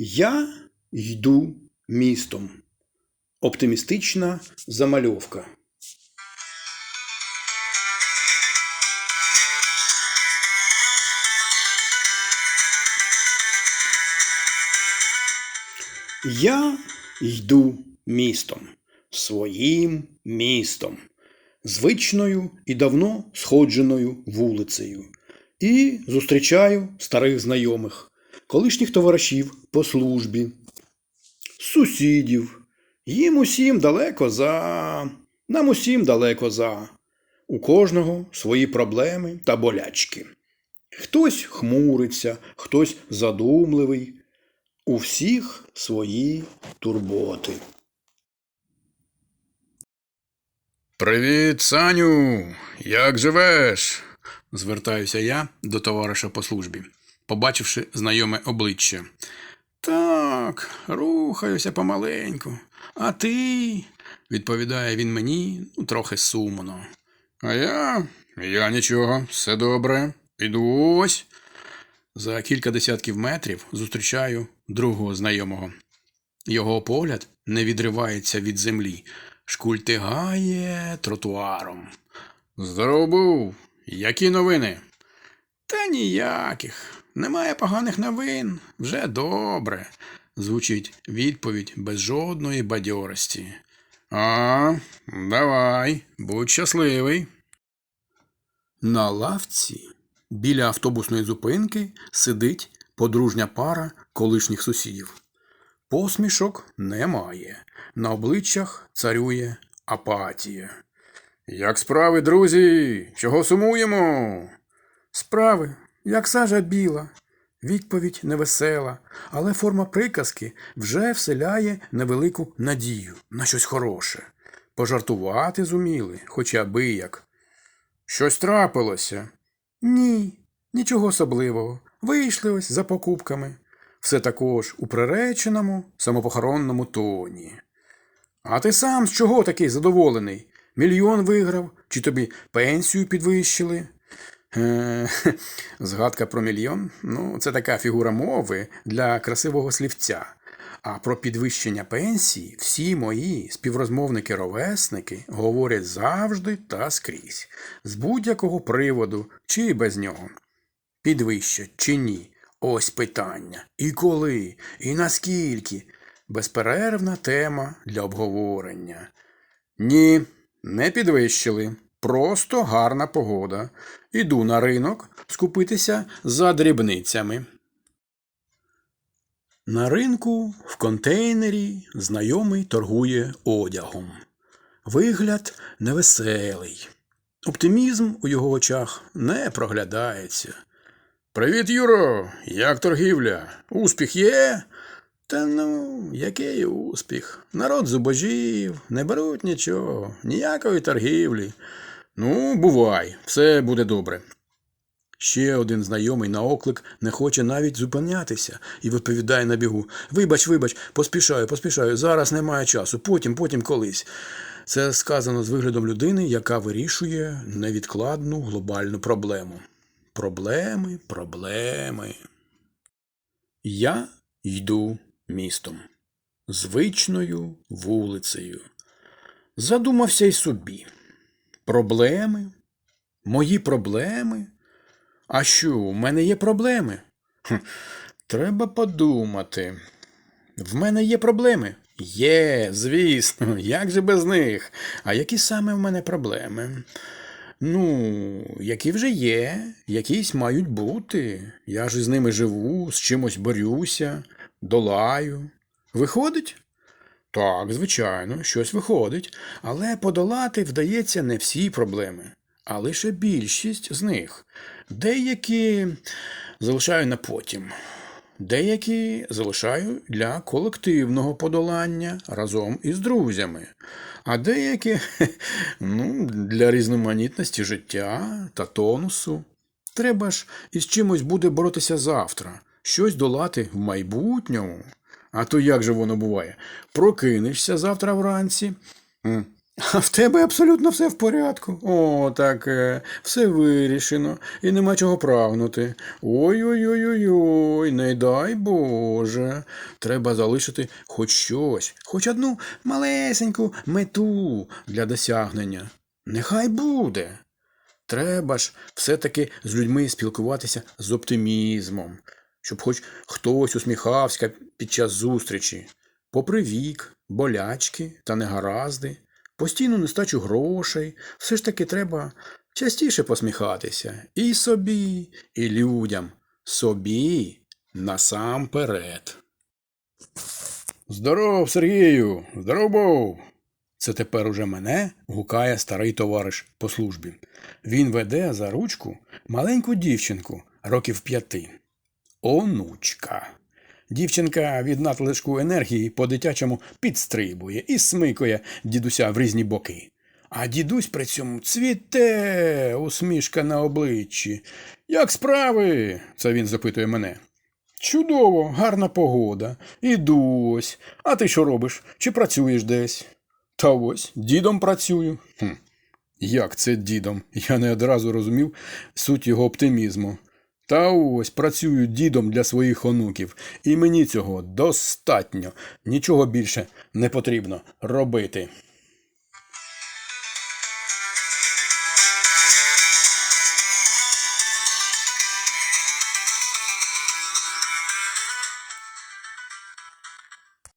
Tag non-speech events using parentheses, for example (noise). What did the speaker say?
Я йду містом. Оптимістична замальовка. Я йду містом, своїм містом, звичною і давно сходженою вулицею, і зустрічаю старих знайомих, колишніх товаришів по службі, сусідів. Їм усім далеко за, нам усім далеко за. У кожного свої проблеми та болячки. Хтось хмуриться, хтось задумливий, у всіх свої турботи. Привіт, Саню! Як живеш? звертаюся я до товариша по службі, побачивши знайоме обличчя. Так, рухаюся помаленьку. А ти? відповідає він мені ну, трохи сумно. А я? Я нічого, все добре. Іду ось. За кілька десятків метрів зустрічаю другого знайомого. Його погляд не відривається від землі, шкультигає тротуаром. Здоров був. Які новини? Та ніяких. Немає поганих новин. Вже добре. звучить відповідь без жодної бадьорості. А, давай, будь щасливий. На лавці біля автобусної зупинки сидить подружня пара колишніх сусідів. Посмішок немає. На обличчях царює апатія. Як справи, друзі? Чого сумуємо? Справи, як сажа біла. Відповідь невесела, але форма приказки вже вселяє невелику надію на щось хороше. Пожартувати зуміли, хоча би як. Щось трапилося. Ні, нічого особливого. Вийшли ось за покупками. Все також у приреченому, самопохоронному тоні. А ти сам з чого такий задоволений? Мільйон виграв, чи тобі пенсію підвищили? Е, (laughs) Згадка про мільйон ну, це така фігура мови для красивого слівця. А про підвищення пенсії всі мої співрозмовники-ровесники говорять завжди та скрізь, з будь-якого приводу чи без нього. Підвищать чи ні? Ось питання. І коли, і наскільки? Безперервна тема для обговорення. Ні, не підвищили. Просто гарна погода. Іду на ринок скупитися за дрібницями. На ринку в контейнері знайомий торгує одягом. Вигляд невеселий. Оптимізм у його очах не проглядається. Привіт, Юро! Як торгівля? Успіх є? Та ну, який успіх? Народ зубожів, не беруть нічого, ніякої торгівлі. Ну, бувай, все буде добре. Ще один знайомий на оклик не хоче навіть зупинятися і відповідає на бігу. Вибач, вибач, поспішаю, поспішаю, зараз немає часу, потім, потім колись. Це сказано з виглядом людини, яка вирішує невідкладну глобальну проблему. Проблеми, проблеми. Я йду містом, звичною вулицею. Задумався й собі. Проблеми? Мої проблеми? А що, у мене є проблеми? Треба подумати. В мене є проблеми? Є, звісно, (laughs) як же без них? А які саме в мене проблеми? Ну, які вже є, якісь мають бути. Я ж із ними живу, з чимось борюся, долаю. Виходить? Так, звичайно, щось виходить, але подолати вдається не всі проблеми, а лише більшість з них. Деякі залишаю на потім, деякі залишаю для колективного подолання разом із друзями, а деякі (laughs) ну, для різноманітності життя та тонусу. Треба ж із чимось буде боротися завтра, щось долати в майбутньому. А то як же воно буває? Прокинешся завтра вранці. А в тебе абсолютно все в порядку. О, так е, все вирішено, і нема чого прагнути. Ой-ой-ой-ой-ой, не дай Боже. Треба залишити хоч щось, хоч одну малесеньку мету для досягнення. Нехай буде. Треба ж все-таки з людьми спілкуватися з оптимізмом, щоб хоч хтось усміхався під час зустрічі, попри вік, болячки та негаразди, постійну нестачу грошей, все ж таки треба частіше посміхатися і собі, і людям, собі насамперед. Здоров, Сергію! Здоров був! Це тепер уже мене гукає старий товариш по службі. Він веде за ручку маленьку дівчинку років п'яти. Онучка. Дівчинка від надлишку енергії по-дитячому підстрибує і смикує дідуся в різні боки. А дідусь при цьому цвіте, усмішка на обличчі. Як справи? це він запитує мене. Чудово, гарна погода. Іду ось. А ти що робиш? Чи працюєш десь? Та ось, дідом працюю. Хм. Як це дідом? Я не одразу розумів суть його оптимізму. Та ось працюю дідом для своїх онуків, і мені цього достатньо. Нічого більше не потрібно робити.